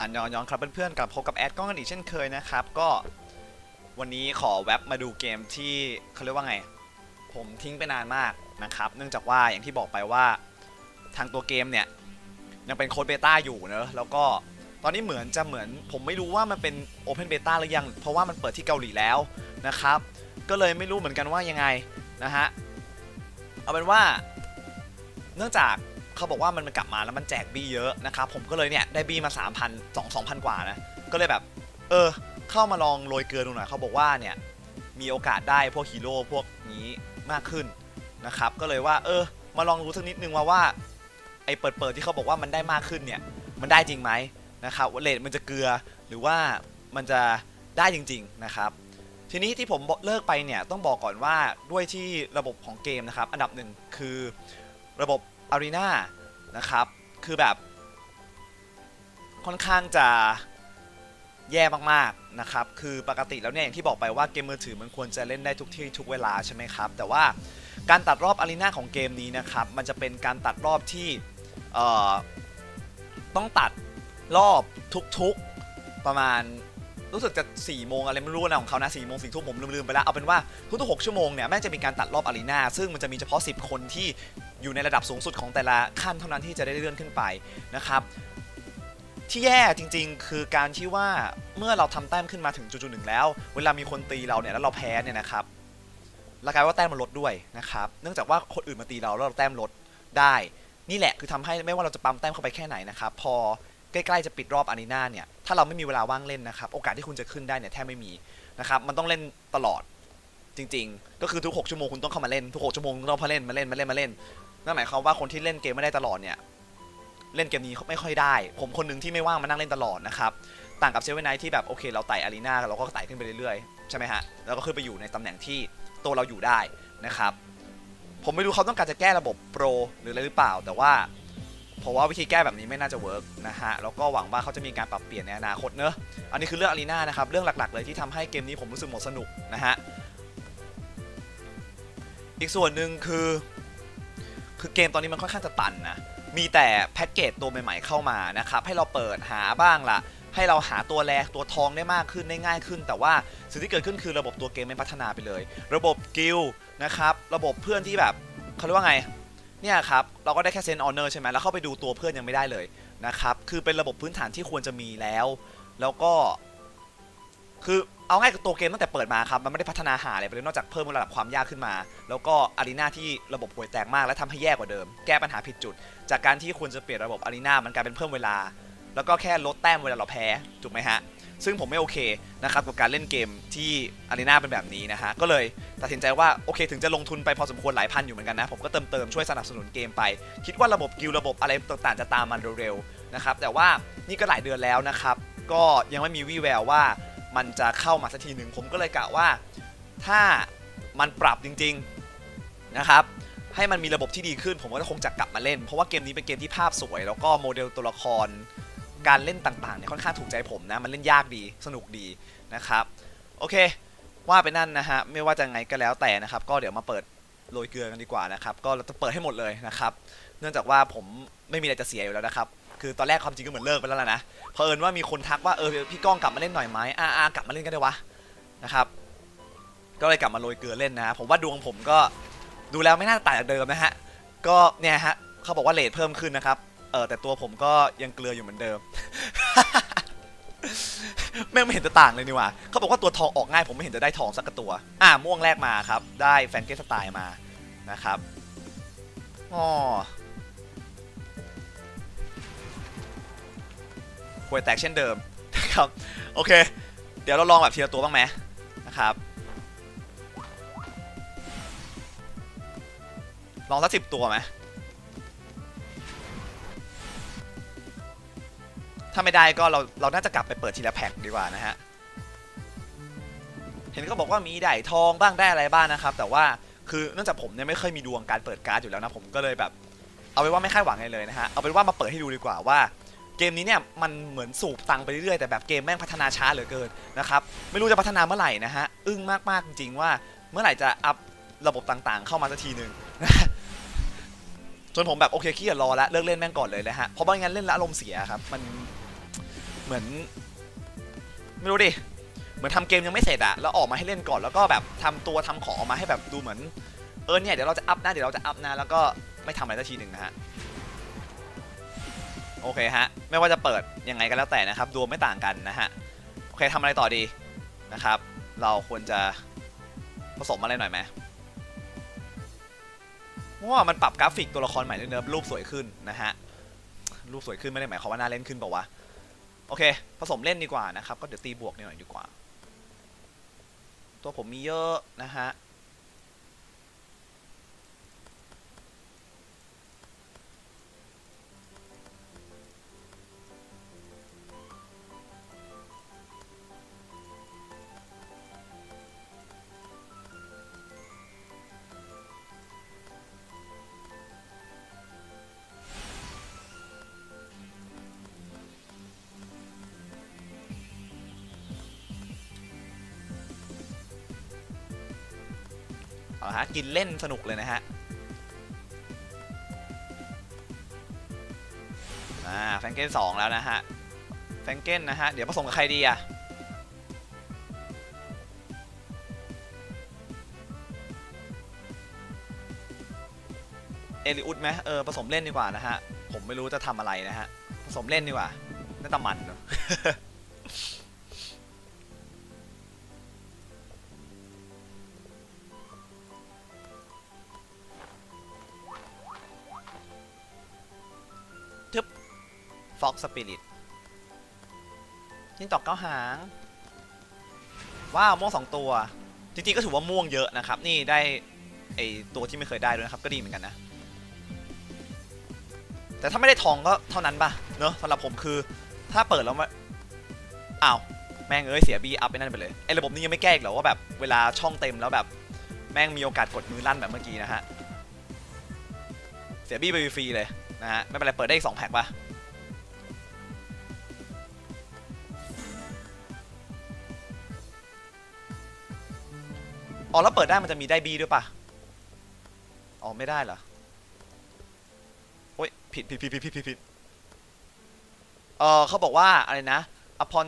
อันยองยองครับเพื่อนๆกลับพบกับแอดก้องกันอีกเช่นเคยนะครับ ก็วันนี้ขอแวบมาดูเกมที่เขาเรียกว่าไง ผมทิ้งไปนานมากนะครับ เนื่องจากว่าอย่างที่บอกไปว่าทางตัวเกมเนี่ย ยังเป็นโค้ดเบต้าอยู่เนอะแล้วก็ตอนนี้เหมือนจะเหมือนผมไม่รู้ว่ามันเป็นโอเพนเบต้าหรือยัง เพราะว่ามันเปิดที่เกาหลีแล้วนะครับ ก็เลยไม่รู้เหมือนกันว่ายังไงนะฮะเอาเป็นว่า เนื่องจาก เขาบอกว่ามันมันกลับมาแล้วมันแจกบี้เยอะนะครับผมก็เลยเนี่ยได้บี้มา 3,000 2 2,000 กว่านะก็เลยแบบ เออ เข้ามาลองโรยเกลือดูหน่อยเขาบอกว่าเนี่ยมีโอกาสได้พวกฮีโร่พวกนี้มากขึ้นนะครับก็เลยว่าเออ มาลองรู้สักนิดนึงว่าว่าไอ้เปิดเปิดที่เขาบอกว่ามันได้มากขึ้นเนี่ยมันได้จริงไหมนะครับว่าเลทมันจะเกลือหรือว่ามันจะได้จริง ๆนะครับทีนี้ที่ผมเลิกไปเนี่ยต้องบอกก่อนว่าด้วยที่ระบบของเกมนะครับ อันดับหนึ่งคือระบบ Arena น นะครับ คือแบบ ค่อนข้างจะแย่มากๆนะครับ คือปกติแล้วเนี่ยอย่างที่บอกไปว่าเกมมือถือมันควรจะเล่นได้ทุกที่ทุกเวลาใช่ไหมครับ แต่ว่าการตัดรอบอารีนาของเกมนี้นะครับ มันจะเป็นการตัดรอบที่ต้องตัดรอบทุกๆประมาณรู้สึกจะ4ี่โมงอะไรไม่รู้นะของเขานะสี่โมงสี่ทุ่มผมลืมๆไปแล้วเอาเป็นว่าทุกๆหกชั่วโมงเนี่ยแม่งจะมีการตัดรอบอารีนาซึ่งมันจะมีเฉพาะ 10 คนที่ อยู่ในระดับสูงสุดของแต่ละขั้นเท่านั้นที่จะได้เลื่อนขึ้นไปนะครับ ที่แย่จริงๆ คือการที่ว่าเมื่อเราทำแต้มขึ้นมาถึงจุดๆหนึ่งแล้ว เวลามีคนตีเราเนี่ยแล้วเราแพ้เนี่ยนะครับแล้วกลายว่าแต้มมันลดด้วยนะครับ เนื่องจากว่าคนอื่นมาตีเราแล้วเราแต้มลดได้ นี่แหละคือทำให้ไม่ว่าเราจะปั๊มแต้มเข้าไปแค่ไหนนะครับ พอใกล้ๆจะปิดรอบอารีนาเนี่ย ถ้าเราไม่มีเวลาว่างเล่นนะครับ โอกาสที่คุณจะขึ้นได้เนี่ยแทบไม่มีนะครับ มันต้องเล่นตลอดจริง ๆ ก็คือทุก 6 ชั่วโมงคุณต้องเข้ามาเล่น ทุก 6 ชั่วโมงต้องมาเล่น มาเล่น มาเล่น มาเล่น นั่นหมายความว่าคนที่เล่นเกมไม่ได้ตลอดเนี่ยเล่นเกมนี้ไม่ค่อยได้ ผมคนหนึ่งที่ไม่ว่างมานั่งเล่นตลอดนะครับต่างกับเซเว่นไนท์ที่แบบโอเค เราไต่อารีนาเราก็ไต่ขึ้นไปเรื่อยๆ ใช่ไหมฮะแล้วก็ขึ้นไปอยู่ในตำแหน่งที่ตัวเราอยู่ได้นะครับ ผมไม่รู้เขาต้องการจะแก้ระบบโปรหรืออะไรหรือเปล่า แต่ว่าเพราะว่าวิธีแก้แบบนี้ไม่น่าจะเวิร์กนะฮะแล้วก็หวังว่าเขาจะมีการปรับเปลี่ยนในอนาคตเนอะอันนี้คือเรื่องอารีนานะครับเรื่องหลักๆ เลยที่ทำให้เกมนี้ผมรู้สึกหมดสนุกนะฮะอีกส่วนหนึ่งคือ คือเกมตอนนี้มันค่อนข้างจะตันนะ มีแต่แพ็กเกจตัวใหม่ๆเข้ามานะครับ ให้เราเปิดหาบ้างละให้เราหาตัวแรตัวทองได้มากขึ้นได้ง่ายขึ้น แต่ว่าสิ่งที่เกิดขึ้นคือระบบตัวเกมไม่พัฒนาไปเลย ระบบกิลนะครับ ระบบเพื่อนที่แบบเขาเรียกว่าไง เนี่ยครับ เราก็ได้แค่เซนออเนอร์ใช่ไหมแล้วเข้าไปดูตัวเพื่อนยังไม่ได้เลยนะครับ คือเป็นระบบพื้นฐานที่ควรจะมีแล้ว แล้วก็ คือ เอาง่ายกับตัวเกมตั้งแต่เปิดมาครับมันไม่ได้พัฒนาหาอะไรไปเลยนอกจากเพิ่มระดับความยากขึ้นมา แล้วก็อารีนาที่ระบบห่วยแตกมากและทำให้แย่กว่าเดิม แก้ปัญหาผิดจุด จากการที่ควรจะเปลี่ยนระบบอารีนามันกลายเป็นเพิ่มเวลา แล้วก็แค่ลดแต้มเวลาเราแพ้ถูกไหมฮะซึ่งผมไม่โอเคนะครับกับการเล่นเกมที่อารีนาเป็นแบบนี้นะฮะก็เลยตัดสินใจว่าโอเค ถึงจะลงทุนไปพอสมควรหลายพันอยู่เหมือนกันนะผมก็เติมเติมช่วยสนับสนุนเกมไป คิดว่าระบบกิลระบบอะไรต่างๆจะตามมันเร็วๆนะครับแต่ว่านี่ก็หลายเดือนแล้วนะครับก็ยังไม่มีวี่แววว่า มันจะเข้ามาสักทีหนึ่งผมก็เลยกะว่า ถ้ามันปรับจริงๆนะครับให้มันมีระบบที่ดีขึ้น ผมก็คงจะกลับมาเล่น เพราะว่าเกมนี้เป็นเกมที่ภาพสวย แล้วก็โมเดลตัวละคร การเล่นต่างๆเนี่ยค่อนข้างถูกใจผมนะ มันเล่นยากดีสนุกดีนะครับ โอเค ว่าไปนั่นนะฮะ ไม่ว่าจะไงก็แล้วแต่นะครับ ก็เดี๋ยวมาเปิดโรยเกลือกันดีกว่านะครับ ก็เราจะเปิดให้หมดเลยนะครับ เนื่องจากว่าผมไม่มีอะไรจะเสียอยู่แล้วนะครับ คือตอนแรกความจริงก็เหมือนเลิกไปแล้วล่ะนะเผอิญว่ามีคนทักว่าเออพี่ก้องกลับมาเล่นหน่อยไหมอ่าอ่ากลับมาเล่นกันได้วะนะครับ ก็เลยกลับมาโรยเกลือเล่นนะผมว่าดวงผมก็ดูแล้วไม่น่าจะต่างจากเดิมนะฮะก็เนี่ยฮะเขาบอกว่าเลทเพิ่มขึ้นนะครับเออแต่ตัวผมก็ยังเกลืออยู่เหมือนเดิมแม่งไม่เห็นจะต่างเลยนี่หว่าเขาบอกว่าตัวทองออกง่ายผมไม่เห็นจะได้ทองสักกตัว อ่าม่วงแรกมาครับ ได้แฟนเกสสไตล์มานะครับอ๋อ หวยแตกเช่นเดิมนะครับโอเค เดี๋ยวเราลองแบบทีละตัวบ้างไหมนะครับลองสักสิบตัวไหมถ้าไม่ได้ก็เราเราน่าจะกลับไปเปิดทีละแพ็คดีกว่านะฮะเห็นเขาบอกว่ามีได้ทองบ้างได้อะไรบ้างนะครับ แต่ว่าคือเนื่องจากผมเนี่ยไม่เคยมีดวงการเปิดการ์ดอยู่แล้วนะผมก็เลยแบบ เอาเป็นว่าไม่คาดหวังอะไรเลยนะฮะเอาเป็นว่ามาเปิดให้ดูดีกว่าว่า เกมนี้เนี่ยมันเหมือนสูบตังค์ไปเรื่อยแต่แบบเกมแม่งพัฒนาช้าเหลือเกินนะครับไม่รู้จะพัฒนาเมื่อไหร่นะฮะอึ้งมากๆจริงๆว่า เมื่อไหร่จะอัพระบบต่างๆ เข้ามาสักทีหนึ่งจนผมแบบโอเคขี้รอล้วเลิกเล่นแม่งก่อนเลยนะฮะเพราะไม่งั้นเล่นแล้วอารมณ์เสียครับ มันเหมือน ไม่รู้ดิเหมือนทำเกมยังไม่เสร็จอะแล้วออกมาให้เล่นก่อนแล้วก็แบบทำตัวทำของออกมาให้แบบดูเหมือนเออเนี่ยเดี๋ยวเราจะอัพนะเดี๋ยวเราจะอัพนะแล้วก็ไม่ทำอะไรสักทีหนึ่งนะฮะ โอเคฮะ ไม่ว่าจะเปิดยังไงก็แล้วแต่นะครับ ดวงไม่ต่างกันนะฮะ โอเคทำอะไรต่อดีนะครับ เราควรจะผสมอะไรหน่อยไหมว่ามันปรับกราฟิกตัวละครใหม่ด้วยเนอะรูปสวยขึ้นนะฮะ รูปสวยขึ้นไม่ได้หมายความว่าน่าเล่นขึ้นเปล่าวะ โอเค ผสมเล่นดีกว่านะครับ ก็เดี๋ยวตีบวกนิดหน่อยดีกว่า ตัวผมมีเยอะนะฮะ เอาละฮะกินเล่นสนุกเลยนะฮะอ่าแฟงเก้นสองแล้วนะฮะแฟงเก้นนะฮะ เดี๋ยวผสมกับใครดีอะเอลิอุดไหมเออผสมเล่นดีกว่านะฮะ ผมไม่รู้จะทำอะไรนะฮะ ผสมเล่นดีกว่าน่าจะมันเนอะ ทึบฟ็อกสปิริตยิงตอกเก้าหาง ว้าวม่วงสองตัว จริงๆก็ถือว่าม่วงเยอะนะครับ นี่ได้ไอตัวที่ไม่เคยได้ด้วยนะครับ ก็ดีเหมือนกันนะ แต่ถ้าไม่ได้ทองก็เท่านั้นป่ะ เนอะสำหรับผมคือ ถ้าเปิดแล้วมาอ้าวแม่งเอ้ยเสียบีอัพไปนั่นไปเลยไอระบบนี้ยังไม่แก้อีกเหรอว่าแบบเวลาช่องเต็มแล้วแบบ แม่งมีโอกาสกดมือลั่นแบบเมื่อกี้นะฮะ เสียบีไปฟรีเลย นะฮะ ไม่เป็นไร เปิดได้อีกสองแพ็คป่ะอ๋อ แล้วเปิดได้มันจะมีได้บีด้วยปะอ๋อ ไม่ได้เหรอ โอ้ย ผิดผิดผิดผิดผิดผิดเออเขาบอกว่าอะไรนะ upon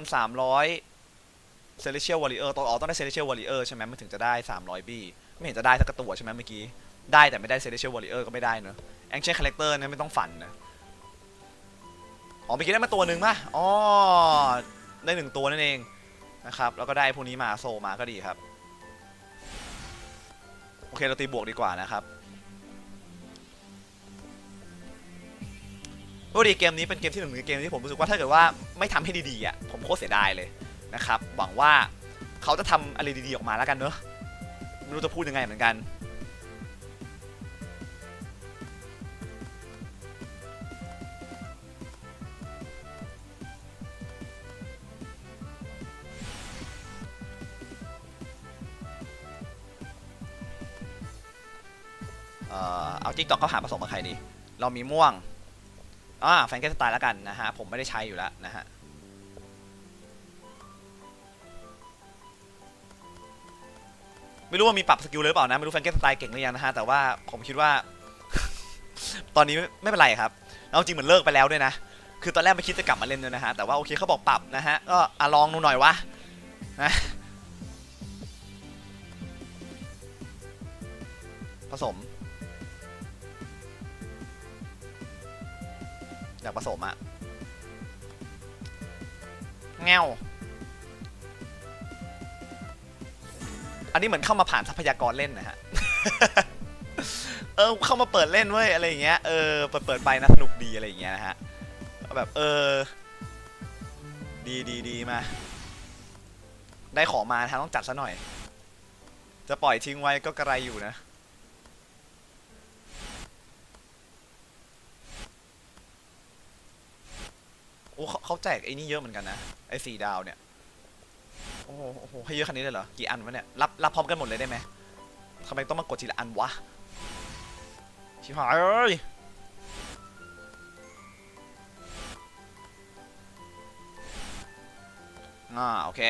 300 celestial warrior ต้องอ๋อต้องได้ celestial warrior ใช่ไหมมันถึงจะได้ 300บีไม่เห็นจะได้สักตัวใช่ไหมเมื่อกี้ ได้แต่ไม่ได้ celestial warrior ก็ไม่ได้เนอะ ancient character เนี่ยไม่ต้องฝันนะ อ๋อเมื่อกี้ได้มาตัวหนึ่งป่ะ อ๋อ ได้หนึ่งตัวนั่นเองนะครับ แล้วก็ได้พวกนี้มาโซมาก็ดีครับ โอเคเราตีบวกดีกว่านะครับปกติเกมนี้เป็นเกมที่หนึ่งในเกมที่ผมรู้สึกว่าถ้าเกิดว่าไม่ทำให้ดีๆอะผมโคตรเสียดายเลยนะครับหวังว่าเขาจะทำอะไรดีๆออกมาแล้วกันเนอะไม่รู้จะพูดยังไงเหมือนกัน อ่อเอาจิ๊กตอกเข้าหาผสมกับใครดี เรามีม่วงอ่าแฟนเกสไตล์แล้วกันนะฮะ ผมไม่ได้ใช้อยู่แล้วนะฮะ ไม่รู้ว่ามีปรับสกิลหรือเปล่านะ ไม่รู้แฟนเกสไตล์เก่งหรือยังนะฮะ แต่ว่าผมคิดว่า ตอนนี้ไม่เป็นไรครับเอาจริงเหมือนเลิกไปแล้วด้วยนะ คือตอนแรกไม่คิดจะกลับมาเล่นด้วยนะฮะ แต่ว่าโอเคเขาบอกปรับนะฮะ ก็อะลองดูหน่อยวะนะผสม อยากผสมอะแงวอันนี้เหมือนเข้ามาผ่านทรัพยากรเล่นนะฮะ เออเข้ามาเปิดเล่นเว้ยอะไรอย่างเงี้ย เออเปิดเปิดไปนะสนุกดีอะไรอย่างเงี้ยนะฮะ แบบเออ ดีดีดีมา ได้ของมานะฮะต้องจัดซะหน่อย จะปล่อยทิ้งไว้ก็กระไรอยู่นะ อ้เขาเขาแจกไอ้นี่เยอะเหมือนกันนะ ไอ้สี่ดาวเนี่ย โอ้โหโอ้โหให้เยอะขนาดนี้เลยเหรอ กี่อันวะเนี่ย รับรับพร้อมกันหมดเลยได้ไหมทำไมต้องมากดทีละอันวะ ชิบหายเอ้ยอ่าโอเค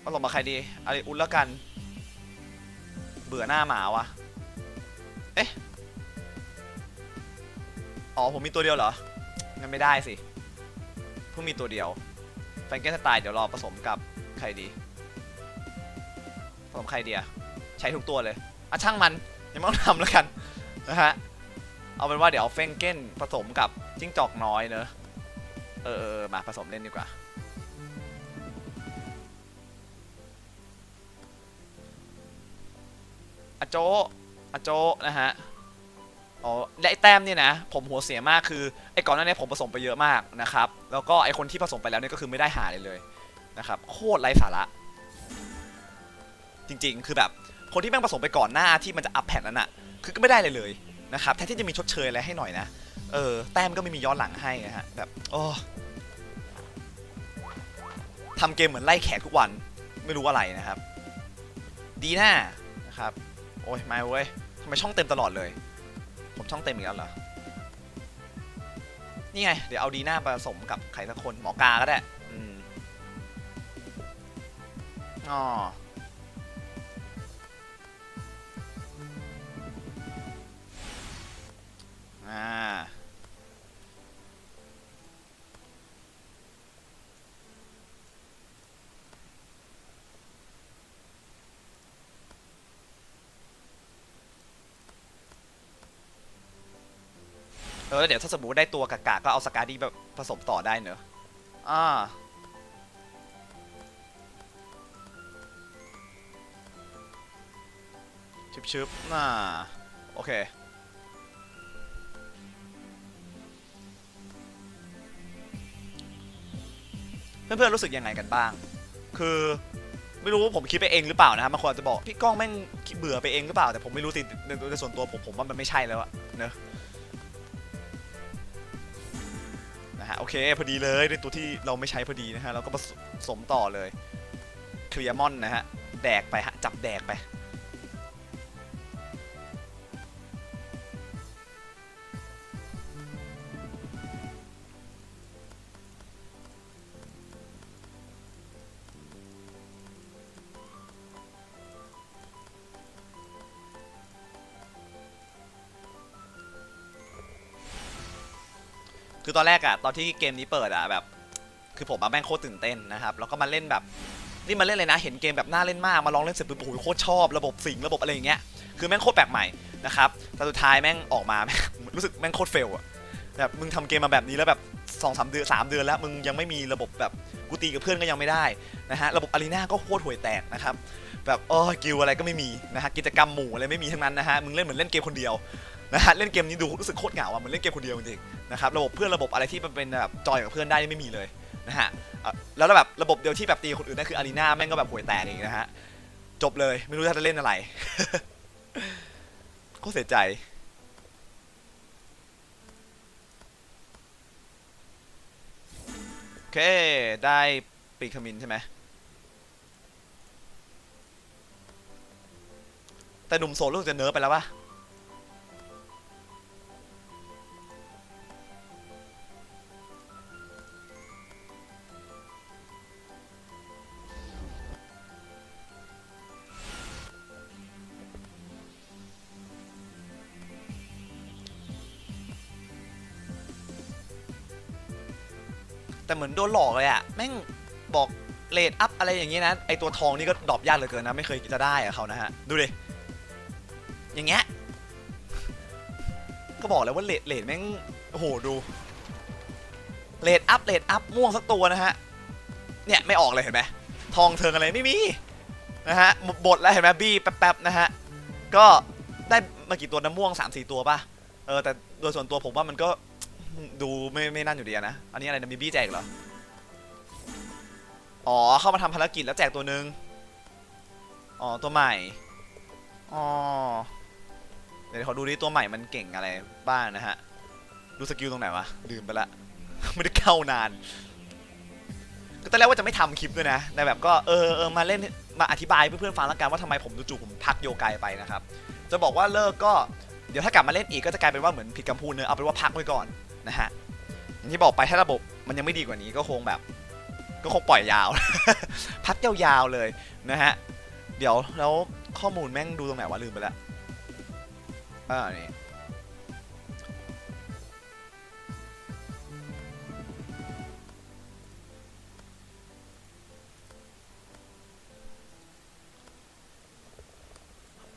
เอาลงมาใครดีอะไรอุ่นแล้วกัน เบื่อหน้าหมาวะเอ๊ะ อ๋อผมมีตัวเดียวเหรองั้นไม่ได้สิเพิ่งมีตัวเดียวแฟรงเกนสไตล์เดี๋ยวรอผสมกับใครดีผสมใครเดียใช้ทุกตัวเลยอะช่างมันยังไม่ต้องทำแล้วกันนะฮะเอาเป็นว่าเดี๋ยวเฟงเก้นผสมกับจิ้งจอกน้อยเนอะเออเออมาผสมเล่นดีกว่าอโจอโจนะฮะ อ๋อและไอ้แต้มเนี่ยนะผมหัวเสียมากคือไอ้ก่อนหน้านี้ผมผสมไปเยอะมากนะครับแล้วก็ไอ้คนที่ผสมไปแล้วเนี่ยก็คือไม่ได้หาเลยเลยนะครับโคตรไร้สาระ จริงๆ คือแบบคนที่แม่งผสมไปก่อนหน้าที่มันจะอัพแพทนั้นอะคือก็ไม่ได้เลยเลยนะครับแทนที่จะมีชดเชยอะไรให้หน่อยนะเออแต้มก็ไม่มีย้อนหลังให้นะฮะแบบโอ้ทำเกมเหมือนไล่แขกทุกวันไม่รู้อะไรนะครับ ดีหน้านะครับโอ้ยไม่เว้ยทำไมช่องเต็มตลอดเลย ผมช่องเต็มอีกแล้วเหรอ นี่ไง เดี๋ยวเอาดีหน้าผสมกับใครสักคนหมอกาก็ได้ อืมอ๋ออ่า เออเดี๋ยวถ้าสมมติได้ตัวกากาก็เอาสกาดี้แบบผสมต่อได้เนอะอ่าชึบชึบน่าโอเค เพื่อนๆรู้สึกยังไงกันบ้าง คือไม่รู้ว่าผมคิดไปเองหรือเปล่านะครับบางคนอาจจะบอกพี่ก้องแม่งเบื่อไปเองหรือเปล่าแต่ผมไม่รู้สิในส่วนตัวผมผมว่ามันไม่ใช่แล้วอะเนอะ เค พอดีเลยในตัวที่เราไม่ใช้พอดีนะฮะเราก็ผสมต่อเลยเคลียร์มอนนะฮะแดกไปฮะจับแดกไป คือตอนแรกอะตอนที่เกมนี้เปิดอะแบบ คือผมอะแม่งโคตรตื่นเต้นนะครับ แล้วก็มาเล่นแบบ นี่มาเล่นเลยนะ เห็นเกมแบบน่าเล่นมาก มาลองเล่นเสร็จปุ๊บโอ้โหโคตรชอบ ระบบสิงระบบอะไรอย่างเงี้ย คือแม่งโคตรแปลกใหม่นะครับ แต่สุดท้ายแม่งออกมารู้สึกแม่งโคตรเฟลอะแบบมึงทำเกมมาแบบนี้แล้วแบบสองสามเดือนสามเดือนแล้วมึงยังไม่มีระบบแบบกูตีกับเพื่อนก็ยังไม่ได้นะฮะระบบอารีนาก็โคตรห่วยแตกนะครับแบบเออกิลอะไรก็ไม่มีนะฮะกิจกรรมหมู่อะไรไม่มีทั้งนั้นนะฮะมึงเล่นเหมือนเล่นเกมคนเดียว นะฮะเล่นเกมนี้ดูรู้สึกโคตรเหงาอะเหมือนเล่นเกมคนเดียวจริงๆนะครับระบบเพื่อนระบบอะไรที่มันเป็นแบบจอยกับเพื่อนได้นี่ไม่มีเลยนะฮะแล้วแบบระบบเดียวที่แบบตีคนอื่นนั่นคืออารีนาแม่งก็แบบห่วยแตกอีกนะฮะจบเลยไม่รู้จะเล่นอะไรก็เสียใจโอเคได้ปีกขมินใช่ไหมแต่หนุ่มโสดรู้สึกจะเนิร์ฟไปแล้วปะ เหมือนโดนหลอกเลยอะแม่งบอกเลดอัพอะไรอย่างงี้นะไอตัวทองนี่ก็ดรอปยากเหลือเกินนะไม่เคยจะได้อะเขานะฮะดูดิอย่างเงี้ยก็บอกแล้วว่าเลดเลดแม่งโอ้โหดูเลดอัพเลดอัพม่วงสักตัวนะฮะเนี่ยไม่ออกเลยเห็นไหมทองเทิงอะไรไม่มีนะฮะบทแล้วเห็นไหมบี้แป๊บๆนะฮะก็ได้มากี่ตัวน้ำม่วง3-4 ตัวป่ะเออแต่โดยส่วนตัวผมว่ามันก็ ดูไม่ไม่นั่นอยู่ดีอะนะ อันนี้อะไรนะมีบี้แจกเหรอ อ๋อ เข้ามาทำภารกิจแล้วแจกตัวหนึ่งอ๋อ ตัวใหม่ อ๋อ เดี๋ยวขาดูดิตัวใหม่มันเก่งอะไรบ้างนะฮะ ดูสกิลตรงไหนวะ ลืมไปละ ไม่ได้เข้านาน ก็ตอนแรกว่าจะไม่ทำคลิปด้วยนะ แต่แบบก็เออเออมาเล่นมาอธิบายเพื่อนๆฟังแล้วกันว่าทำไมผมจู่ๆผมพักโยกายไปนะครับ จะบอกว่าเลิกก็เดี๋ยวถ้ากลับมาเล่นอีกก็จะกลายเป็นว่าเหมือนผิดคำพูดเนอะเอาเป็นว่าพักไว้ก่อน นะฮะอย่างที่บอกไปถ้าระบบมันยังไม่ดีกว่านี้ก็คงแบบ ก็คงปล่อยยาว พักยาวๆเลยนะฮะเดี๋ยวแล้วข้อมูลแม่งดูตรงไหนวะลืมไปแล้วอ่านี่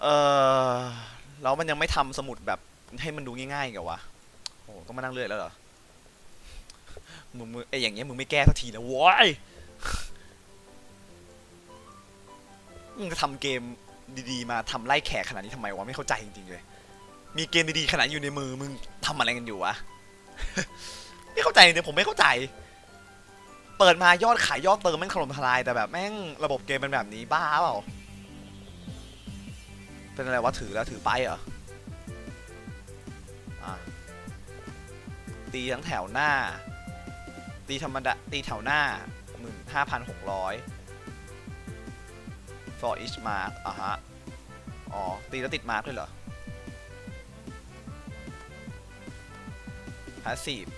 เออแล้วมันยังไม่ทำสมุดแบบให้มันดูง่ายๆกับวะ โอ้ต้องมานั่งเลื่อกแล้วเหรอมึงมึงไอ้อย่างเงี้ยมึงไม่แก้สักทีนะว้ยมึงจะทำเกมดีๆ มาทำไล่แขกขนาดนี้ทำไมวะไม่เข้าใจจริงๆเลย มีเกมดีๆขนาดอยู่ในมือมึงทำอะไรกันอยู่วะไม่เข้าใจเนี่ยผมไม่เข้าใจ เปิดมายอดขายยอดเติมแม่งถล่มทลายแต่แบบแม่งระบบเกมเป็นแบบนี้บ้าเปล่าเป็นอะไรวะถือแล้วถือไปเหรอ ตีทั้งแถวหน้า ตีธรรมดาตีแถวหน้าหมื่นห้าพันหกร้อย for each mark อะฮะ อ๋อ ตีแล้วติดมาร์กด้วยเหรอ passive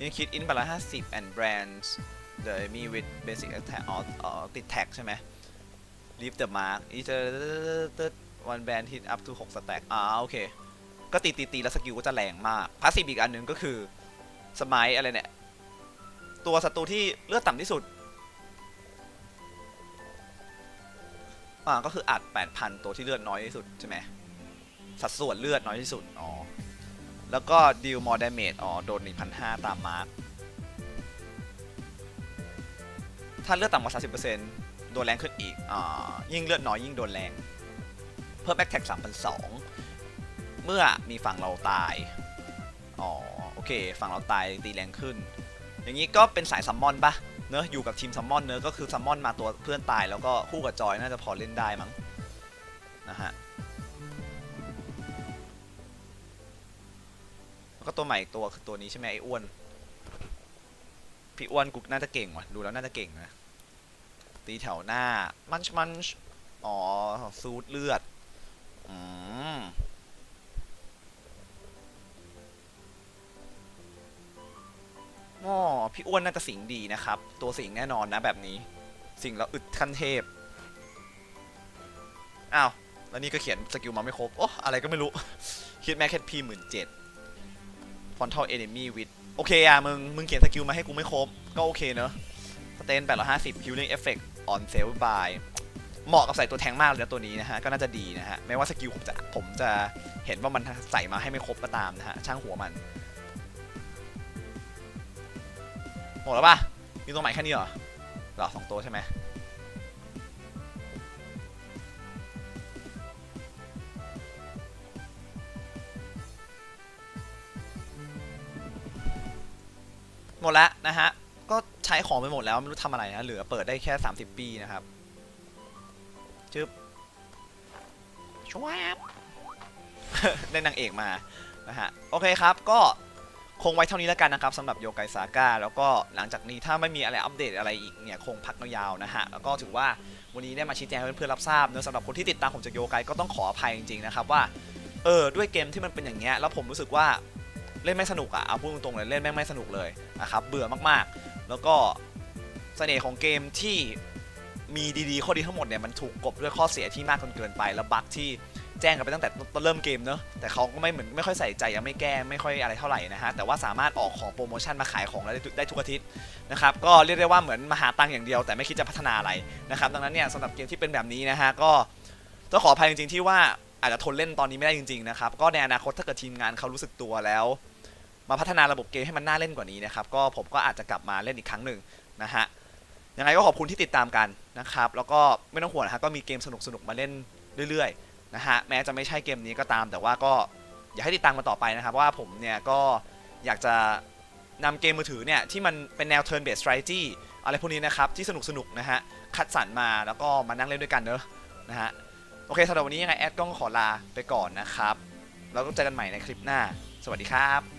ยังคิด in ไปละห้าสิบ and brands เดี๋ยวมี with basic attack อ๋อติดแท็กใช่ไหม leave the mark อีเจอ one band hit up to 6 stack อ่าโอเค ก็ตีตีตีแล้วสกิลก็จะแรงมาก passive อีกอันหนึ่งก็คือสมัยอะไรเนี่ย ตัวศัตรูที่เลือดต่ำที่สุดอ่าก็คืออัด 8,000 ตัวที่เลือดน้อยที่สุดใช่ไหมสัดส่วนเลือดน้อยที่สุด อ๋อ แล้วก็ deal more damage อ๋อ โดน 1,500 ตามมาร์คถ้าเลือดต่ำกว่า 30%โดนแรงขึ้นอีก อ่า ยิ่งเลือดน้อยยิ่งโดนแรง เพิ่ม attack 3,200 เมื่อมีฝั่งเราตาย อ๋อ โอเค ฝั่งเราตายตีแรงขึ้น อย่างนี้ก็เป็นสายซัมมอนปะเนอะอยู่กับทีมซัมมอนเนอะก็คือซัมมอนมาตัวเพื่อนตายแล้วก็คู่กับจอยน่าจะพอเล่นได้มั้งนะฮะแล้วก็ตัวใหม่อีกตัวคือตัวนี้ใช่ไหมไอ้อ้วนพี่อ้วนกูน่าจะเก่งว่ะดูแล้วน่าจะเก่งนะตีแถวหน้ามันช์มันช์อ๋อซูดเลือดอืม อ๋อพี่อ้วนน่าจะสิงดีนะครับ ตัวสิงแน่นอนนะแบบนี้ สิงแล้วอึดขั้นเทพ อ้าว แล้วนี่ก็เขียนสกิลมาไม่ครบ โอ้อะไรก็ไม่รู้ คิดแม็กแคทพีหมื่นเจ็ดฟอนทัลเอเนมี่วิดโอเคอะมึง มึงเขียนสกิลมาให้กูไม่ครบ ก็โอเคเนอะสเตนแปดร้อยห้าสิบฮิลลิ่งเอฟเฟกต์ออนเซลบายเหมาะกับใส่ตัวแทงมากเลยนะตัวนี้นะฮะ ก็น่าจะดีนะฮะไม่ว่าสกิลผมจะผมจะเห็นว่ามันใส่มาให้ไม่ครบก็ตามนะฮะช่างหัวมัน หมดแล้วป่ะมีตัวใหม่แค่นี้เหรอเหรอสองตัวใช่ไหมหมดแล้วนะฮะ ก็ใช้ของไปหมดแล้วไม่รู้ทำอะไรนะ เหลือเปิดได้แค่ 30 ปีนะครับ จึ๊บชวบได้นางเอกมา นะฮะ โอเคครับก็ คงไว้เท่านี้แล้วกันนะครับสำหรับโยไกซาก้าแล้วก็หลังจากนี้ถ้าไม่มีอะไรอัปเดตอะไรอีกเนี่ยคงพักยาวๆนะฮะแล้วก็ถือว่าวันนี้ได้มาชี้แจงให้เพื่อนๆรับทราบเนอสำหรับคนที่ติดตามผมจากโยไกก็ต้องขออภัยจริงๆนะครับว่าเออด้วยเกมที่มันเป็นอย่างเงี้ยแล้วผมรู้สึกว่าเล่นไม่สนุกอะเอาพูดตรงๆเลยเล่นแม่งไม่สนุกเลยนะครับเบื่อมากๆ แล้วก็เสน่ห์ของเกมที่มีดีๆข้อดีทั้งหมดเนี่ยมันถูกกบด้วยข้อเสียที่มากจนเกินไปแล้วบั๊กที่ แจ้งกันไปตั้งแต่ต้นเริ่มเกมเนอะแต่เขาก็ไม่เหมือนไม่ค่อยใส่ใจยังไม่แก้ไม่ค่อยอะไรเท่าไหร่นะฮะแต่ว่าสามารถออกของโปรโมชั่นมาขายของได้ทุกได้ทุกอาทิตย์นะครับก็เรียกได้ว่าเหมือนมาหาตังค์อย่างเดียว แต่ไม่คิดจะพัฒนาอะไรนะครับดังนั้นเนี่ยสำหรับเกมที่เป็นแบบนี้นะฮะก็ต้องขออภัยจริงๆที่ว่าอาจจะทนเล่นตอนนี้ไม่ได้จริงๆนะครับก็ในอนาคตถ้าเกิดทีมงานเขารู้สึกตัวแล้ว มาพัฒนาระบบเกมให้มันน่าเล่นกว่านี้นะครับก็ผมก็อาจจะกลับมาเล่นอีกครั้งหนึ่งนะฮะยังไงก็ขอบคุณที่ติดตามกันนะครับแล้วก็ไม่ต้องห่วงนะฮะก็มีเกมสนุกๆมาเล่นเรื่อยๆ นะฮะแม้จะไม่ใช่เกมนี้ก็ตาม แต่ว่าก็อยากให้ติดตามมาต่อไปนะครับว่าผมเนี่ยก็อยากจะนำเกมมือถือเนี่ยที่มันเป็นแนว turn based strategy อะไรพวกนี้นะครับที่สนุกๆนะฮะคัดสรรมาแล้วก็มานั่งเล่นด้วยกันเนอะนะฮะโอเคสำหรับวันนี้ยังไงแอดก็ขอลาไปก่อนนะครับ แล้วก็เจอกันใหม่ในคลิปหน้า สวัสดีครับ